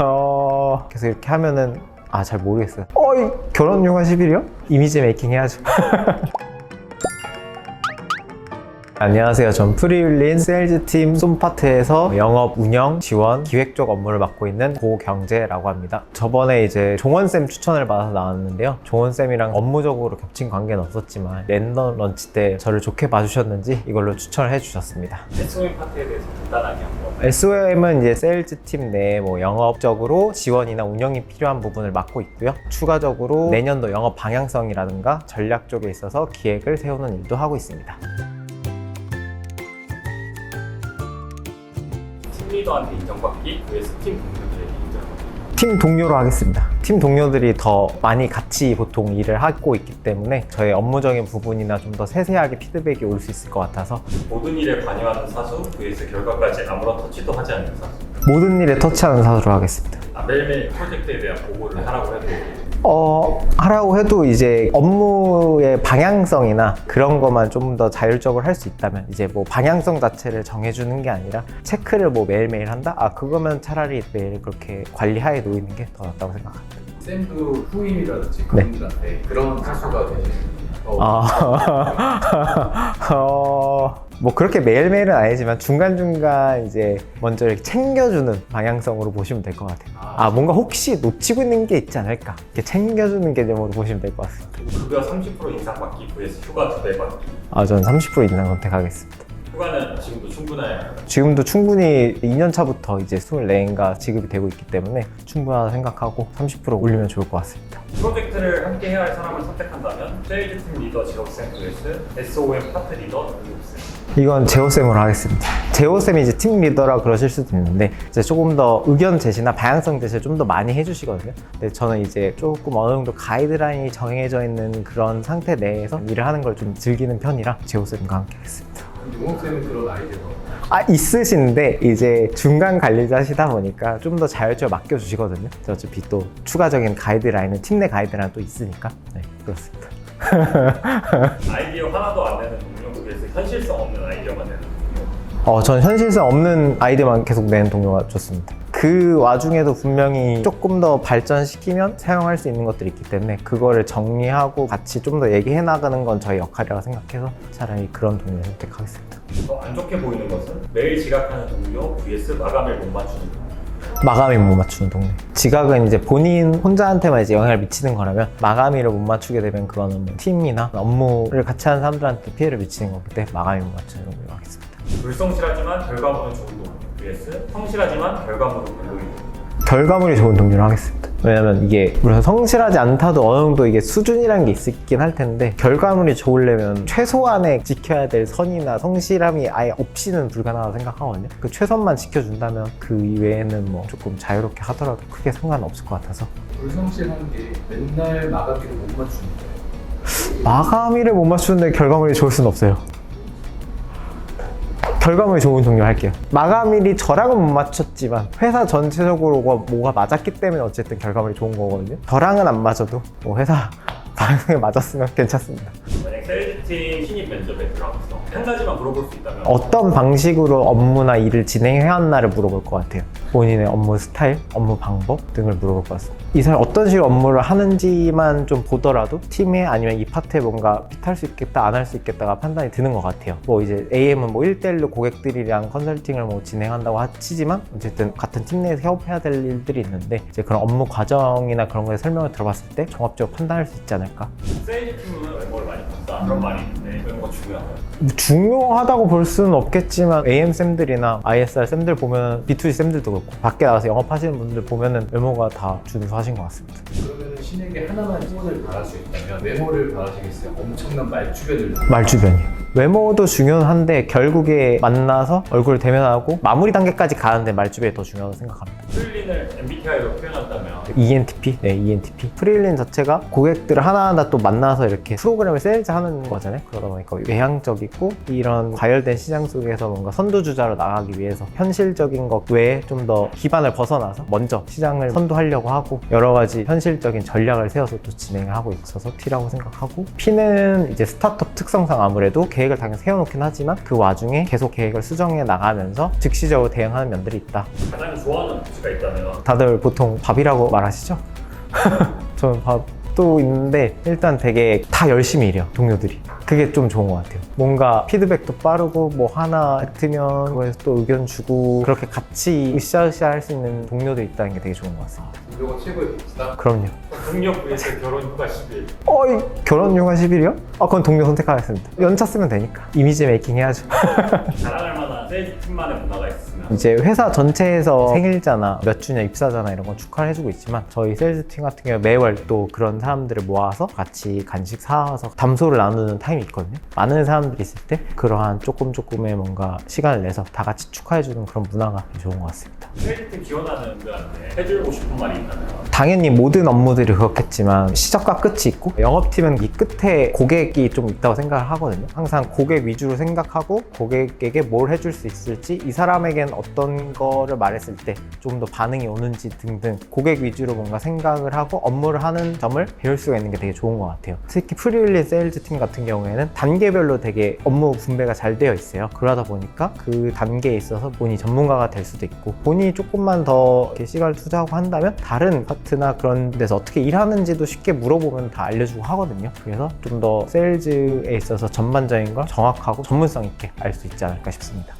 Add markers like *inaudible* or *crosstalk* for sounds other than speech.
어, 계속 이렇게 하면은 아 잘 모르겠어요. 어, 이 결혼 육아 10일이요? 이미지 메이킹 해야죠. *laughs* 안녕하세요. 전 프리윌린 세일즈팀 솜파트에서 영업, 운영, 지원, 기획 쪽 업무를 맡고 있는 고경재라고 합니다. 저번에 이제 종원쌤 추천을 받아서 나왔는데요. 종원쌤이랑 업무적으로 겹친 관계는 없었지만 랜덤 런치 때 저를 좋게 봐주셨는지 이걸로 추천을 해주셨습니다. SOM 파트에 대해서 간단하게 한번 SOM은 이제 세일즈 팀 내에 뭐 영업적으로 지원이나 운영이 필요한 부분을 맡고 있고요. 추가적으로 내년도 영업 방향성이라든가 전략 쪽에 있어서 기획을 세우는 일도 하고 있습니다. 팀리더한테 인정받기 vs 팀 동료들에게 인정받기 팀 동료로 하겠습니다. 팀 동료들이 더 많이 같이 보통 일을 하고 있기 때문에 저의 업무적인 부분이나 좀 더 세세하게 피드백이 올 수 있을 것 같아서 모든 일에 관여하는 사수 vs 결과까지 아무런 터치도 하지 않는 사수 모든 일에 터치하는 사수로 하겠습니다. 아, 매일매일 프로젝트에 대한 보고를 하라고 해도 어, 하라고 해도 이제 업무의 방향성이나 그런 것만 좀 더 자율적으로 할 수 있다면 이제 뭐 방향성 자체를 정해주는 게 아니라 체크를 뭐 매일매일 한다? 아, 그거면 차라리 매일 그렇게 관리하에 놓이는 게 더 낫다고 생각합니다. 쌤도 후임이라든지 네. 그분들한테 그런 사수가 되시는 어, 아, *laughs* 어, 뭐 그렇게 매일매일은 아니지만 중간중간 이제 먼저 이렇게 챙겨주는 방향성으로 보시면 될 것 같아요. 아, 뭔가 혹시 놓치고 있는 게 있지 않을까? 이렇게 챙겨주는 개념으로 보시면 될 것 같습니다. 급여 30% 인상 받기 vs 휴가 2배 받기 아, 저는 30% 인상 선택하겠습니다. 휴가는 지금도 충분해요 지금도 충분히 2년 차부터 이제 24인가 지급이 되고 있기 때문에 충분하다 생각하고 30% 올리면 좋을 것 같습니다. 프로젝트를 함께 해야 할 사람을 선택한다면 세일즈 팀 리더 지업생 vs SOM 파트 리더 응급생 이건 제호쌤으로 하겠습니다. 제호쌤이 이제 팀 리더라 그러실 수도 있는데 이제 조금 더 의견 제시나 방향성 제시를 좀 더 많이 해주시거든요. 근데 저는 이제 조금 어느 정도 가이드라인이 정해져 있는 그런 상태 내에서 일을 하는 걸 좀 즐기는 편이라 제호쌤과 함께 하겠습니다. 용옥 쌤은 그런 아이디어가 아 있으신데 이제 중간 관리자시다 보니까 좀 더 자율적으로 맡겨주시거든요. 그래서 어차피 또 추가적인 가이드라인은 팀 내 가이드라인 또 있으니까 네 그렇습니다. *laughs* 아이디어 하나도 안 내는 동료 vs 현실성 없는 아이디어만 내는 동료 어, 전 현실성 없는 아이디어만 계속 내는 동료가 좋습니다. 그 와중에도 분명히 조금 더 발전시키면 사용할 수 있는 것들이 있기 때문에 그거를 정리하고 같이 좀 더 얘기해 나가는 건 저희 역할이라고 생각해서 차라리 그런 동료를 선택하겠습니다. 더안 좋게 보이는 것은 매일 지각하는 동료 vs 마감일 못 맞추는 동료 마감일 못 맞추는 동료. 지각은 이제 본인 혼자한테만 이제 영향을 미치는 거라면 마감일을 못 맞추게 되면 그거는 뭐 팀이나 업무를 같이 하는 사람들한테 피해를 미치는 거기 때문에 마감일 못 맞추는 동료로 하겠습니다. 불성실하지만 결과물은 좋은 동료 vs 성실하지만 결과물은 별로인 동료 결과물이 좋은 동료로 하겠습니다. 왜냐면 이게 물론 성실하지 않다도 어느 정도 이게 수준이라는 게 있긴 할 텐데 결과물이 좋으려면 최소한의 지켜야 될 선이나 성실함이 아예 없이는 불가능하다고 생각하거든요. 그 최선만 지켜준다면 그 이외에는 뭐 조금 자유롭게 하더라도 크게 상관없을 것 같아서 불성실한 게 맨날 마감일을 못 맞추는 거예요. 마감일을 못 맞추는데 결과물이 좋을 수는 없어요. 결과물이 좋은 종류 할게요. 마감일이 저랑은 못 맞췄지만 회사 전체적으로 뭐- 뭐가 맞았기 때문에 어쨌든 결과물이 좋은 거거든요. 저랑은 안 맞아도 뭐 회사 *laughs* 방송에 맞았으면 괜찮습니다. 세일즈팀 신입 면접에 들어가서 한 가지만 물어볼 수 있다면 어떤 방식으로 업무나 일을 진행해왔나를 물어볼 것 같아요. 본인의 업무 스타일, 업무 방법 등을 물어볼 것 같습니다. 이 사람이 어떤 식으로 업무를 하는지만 좀 보더라도 팀에 아니면 이 파트에 뭔가 핏할 수 있겠다, 안 할 수 있겠다가 판단이 드는 것 같아요. 뭐 이제 AM은 뭐 1대1로 고객들이랑 컨설팅을 뭐 진행한다고 하치지만 어쨌든 같은 팀 내에서 협업해야 될 일들이 있는데 이제 그런 업무 과정이나 그런 거에 설명을 들어봤을 때 종합적으로 판단할 수 있지 않을까. 세일즈팀은 외모를 많이 봤다 그런 말이 있는데 외모가 중요하나요? 뭐 중요하다고 볼 수는 없겠지만 AM 쌤들이나 ISR 쌤들 보면 B2C 쌤들도 그렇고 밖에 나가서 영업하시는 분들 보면은 외모가 다 준수하신 것 같습니다. 그러면 신에게 하나만 소원을 바랄 수 있다면 외모를 바라시겠어요? 엄청난 말주변을 말주변이요. 외모도 중요한데 결국에 만나서 얼굴 대면하고 마무리 단계까지 가는데 말주변이 더 중요하다고 생각합니다. 프릴린을 MBTI로 표현한다면 ENTP? 네, ENTP. 프리일린 자체가 고객들을 하나하나 또 만나서 이렇게 프로그램을 세일즈 하는 거잖아요. 그러다 보니까 외향적이고 이런 과열된 시장 속에서 뭔가 선두주자로 나가기 위해서 현실적인 것 외에 좀 더 기반을 벗어나서 먼저 시장을 선도하려고 하고 여러 가지 현실적인 전략을 세워서 또 진행을 하고 있어서 T라고 생각하고 P는 이제 스타트업 특성상 아무래도 계획을 당연히 세워놓긴 하지만 그 와중에 계속 계획을 수정해 나가면서 즉시적으로 대응하는 면들이 있다. 가장 좋아하는 도시가 있다면 다들 보통 밥이라고 말하시죠? *laughs* 저는 밥 도 있는데 일단 되게 다 열심히 일해요 동료들이. 그게 좀 좋은 것 같아요. 뭔가 피드백도 빠르고 뭐 하나 같으면 그거에서 또 의견 주고 그렇게 같이 으쌰으쌰 할 수 있는 동료들이 있다는 게 되게 좋은 것 같습니다. 동료가 최고의 보스다. 그럼요. 동료 vs 결혼 휴가 10일. 어이 결혼 휴가 10일이요? 아 그건 동료 선택하겠습니다. 연차 쓰면 되니까. 이미지 메이킹 해야죠. 자랑할 만한 세일즈 팀만의 문화가 있으면 이제 회사 전체에서 생일자나 몇 주년 입사잖아 이런 건 축하를 해주고 있지만 저희 세일즈팀 같은 경우 매월 또 그런 사람들을 모아서 같이 간식 사와서 담소를 나누는 타임이 있거든요. 많은 사람들이 있을 때 그러한 조금 조금의 뭔가 시간을 내서 다 같이 축하해주는 그런 문화가 좋은 것 같습니다. 세일즈 팀 지원하는 분들한테 해주고 싶은 말이 있다면 당연히 모든 업무들이 그렇겠지만 시작과 끝이 있고 영업팀은 이 끝에 고객이 좀 있다고 생각을 하거든요. 항상 고객 위주로 생각하고 고객에게 뭘 해줄 수 있을지 이 사람에겐 어떤 거를 말했을 때 좀 더 반응이 오는지 등등 고객 위주로 뭔가 생각을 하고 업무를 하는 점을 배울 수가 있는 게 되게 좋은 것 같아요. 특히 프리윌리 세일즈 팀 같은 경우에는 단계별로 되게 업무 분배가 잘 되어 있어요. 그러다 보니까 그 단계에 있어서 본인이 전문가가 될 수도 있고 본인이 조금만 더 시간을 투자하고 한다면 다른 파트나 그런 데서 어떻게 일하는지도 쉽게 물어보면 다 알려주고 하거든요. 그래서 좀 더 세일즈에 있어서 전반적인 걸 정확하고 전문성 있게 알 수 있지 않을까 싶습니다.